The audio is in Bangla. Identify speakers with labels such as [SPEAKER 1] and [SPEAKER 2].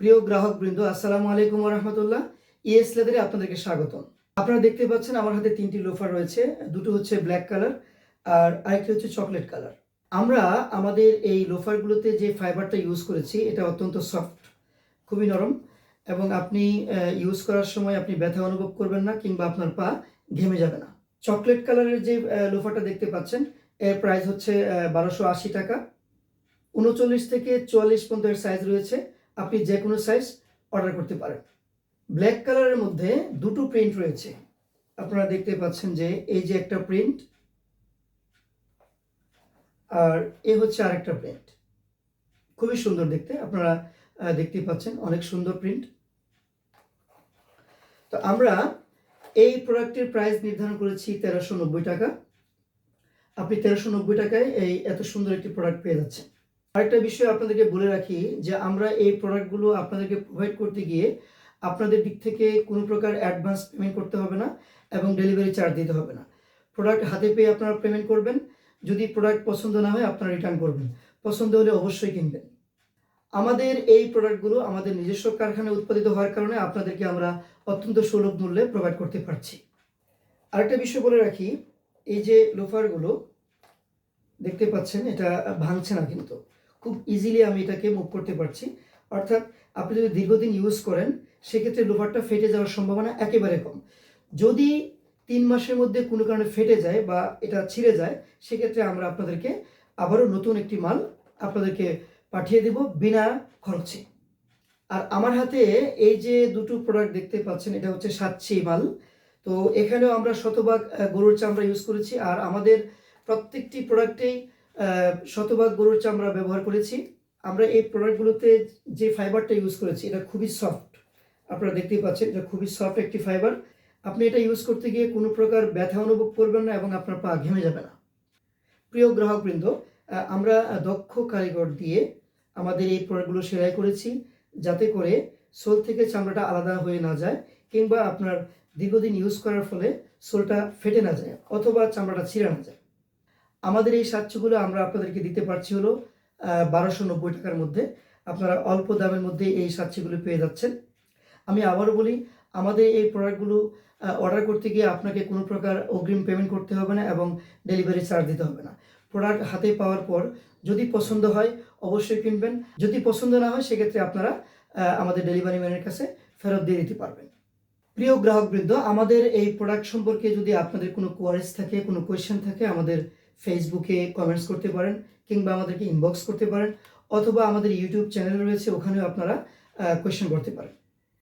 [SPEAKER 1] প্রিয় গ্রাহক বৃন্দ আসসালামু আলাইকুম রহমতুল্লাহ ইএস লেদারে আপনাদেরকে স্বাগতম। আপনারা দেখতে পাচ্ছেন আমার হাতে তিনটি লোফার রয়েছে, দুটো হচ্ছে ব্ল্যাক কালার আর আরেকটি হচ্ছে চকলেট কালার। আমরা আমাদের এই লোফারগুলোতে যে ফাইবারটা ইউজ করেছি, এটা অত্যন্ত সফট, খুবই নরম এবং আপনি ইউজ করার সময় আপনি ব্যথা অনুভব করবেন না কিংবা আপনার পা ঘেমে যাবে না। চকলেট কালারের যে লোফারটা দেখতে পাচ্ছেন, এর প্রাইস হচ্ছে বারোশো আশি টাকা। উনচল্লিশ থেকে চুয়াল্লিশ পর্যন্ত এর সাইজ রয়েছে। আপনি যে কোনো সাইজ অর্ডার করতে পারেন। ব্ল্যাক কালারের মধ্যে দুটো প্রিন্ট রয়েছে। আপনারা দেখতে পাচ্ছেন যে এই যে একটা প্রিন্ট আর এ হচ্ছে আরেকটা প্রিন্ট খুবই সুন্দর দেখতে। আপনারা আহ, দেখতেই পাচ্ছেন অনেক সুন্দর প্রিন্ট তো আমরা এই প্রোডাক্টের প্রাইস নির্ধারণ করেছি তেরোশো নব্বই টাকা। আপনি তেরোশো নব্বই টাকায় এই এত সুন্দর একটি প্রোডাক্ট পেয়ে যাচ্ছেন। আরেকটা বিষয় আপনাদেরকে বলে রাখি যে আমরা এই প্রোডাক্টগুলো আপনাদেরকে প্রোভাইড করতে গিয়ে আপনাদের দিক থেকে কোনো প্রকার অ্যাডভান্স পেমেন্ট করতে হবে না এবং ডেলিভারি চার্জ দিতে হবে না। প্রোডাক্ট হাতে পেয়ে আপনারা পেমেন্ট করবেন। যদি প্রোডাক্ট পছন্দ না হয়, আপনারা রিটার্ন করবেন। পছন্দ হলে অবশ্যই কিনবেন। আমাদের এই প্রোডাক্টগুলো আমাদের নিজস্ব কারখানায় উৎপাদিত হওয়ার কারণে আপনাদেরকে আমরা অত্যন্ত সুলভ মূল্যে প্রোভাইড করতে পারছি। আরেকটা বিষয় বলে রাখি, এই যে লোফারগুলো দেখতে পাচ্ছেন, এটা ভাঙছে না কিন্তু। খুব ইজিলি আমি এটাকে মুভ করতে পারছি। অর্থাৎ আপনি যদি দীর্ঘদিন ইউজ করেন, সেক্ষেত্রে লোফারটা ফেটে যাওয়ার সম্ভাবনা একেবারে কম। যদি তিন মাসের মধ্যে কোনো কারণে ফেটে যায় বা এটা ছিঁড়ে যায়, সেক্ষেত্রে আমরা আপনাদেরকে আবারও নতুন একটি মাল আপনাদেরকে পাঠিয়ে দেব বিনা খরচে। আর আমার হাতে এই যে দুটো প্রোডাক্ট দেখতে পাচ্ছেন, এটা হচ্ছে সাতচি মাল। তো এখানেও আমরা শতভাগ গরুর চামড়া ইউজ করেছি। আর আমাদের প্রত্যেকটি প্রোডাক্টেই শতভাগ গরুর চামড়া ব্যবহার করেছি। আমরা এই প্রোডাক্টগুলোতে যে ফাইবারটা ইউজ করেছি, এটা খুবই সফট আপনারা দেখতেই পাচ্ছেন, এটা খুবই সফট একটি ফাইবার আপনি এটা ইউজ করতে গিয়ে কোনো প্রকার ব্যথা অনুভব করবেন না এবং আপনার পা ঘেমে যাবে না। প্রিয় গ্রাহকবৃন্দ আমরা দক্ষ কারিগর দিয়ে আমাদের এই প্রোডাক্টগুলো সেলাই করেছি যাতে করে সোল থেকে চামড়াটা আলাদা হয়ে না যায় কিংবা আপনার দীর্ঘদিন ইউজ করার ফলে সোলটা ফেটে না যায় অথবা চামড়াটা ছিঁড়ে না যায়। আমাদের এই সাচ্চগুলো আমরা আপনাদেরকে দিতে পারছি হলো বারোশো নব্বই টাকার মধ্যে। আপনারা অল্প দামের মধ্যে এই সাচ্চিগুলো পেয়ে যাচ্ছেন। আমি আবারও বলি, আমাদের এই প্রোডাক্টগুলো অর্ডার করতে গিয়ে আপনাকে কোনো প্রকার অগ্রিম পেমেন্ট করতে হবে না এবং ডেলিভারি চার্জ দিতে হবে না। প্রোডাক্ট হাতে পাওয়ার পর যদি পছন্দ হয়, অবশ্যই কিনবেন। যদি পছন্দ না হয়, সেক্ষেত্রে আপনারা আমাদের ডেলিভারি ম্যানের কাছে ফেরত দিয়ে দিতে পারবেন। প্রিয় গ্রাহকবৃন্দ, আমাদের এই প্রোডাক্ট সম্পর্কে যদি আপনাদের কোনো কোয়ারিজ থাকে, কোনো কোয়েশ্চেন থাকে, আমাদের ফেসবুকে কমেন্টস করতে পারেন কিংবা আমাদেরকে ইনবক্স করতে পারেন, অথবা আমাদের ইউটিউব চ্যানেল রয়েছে, ওখানেও আপনারা কোয়েশ্চেন করতে পারেন।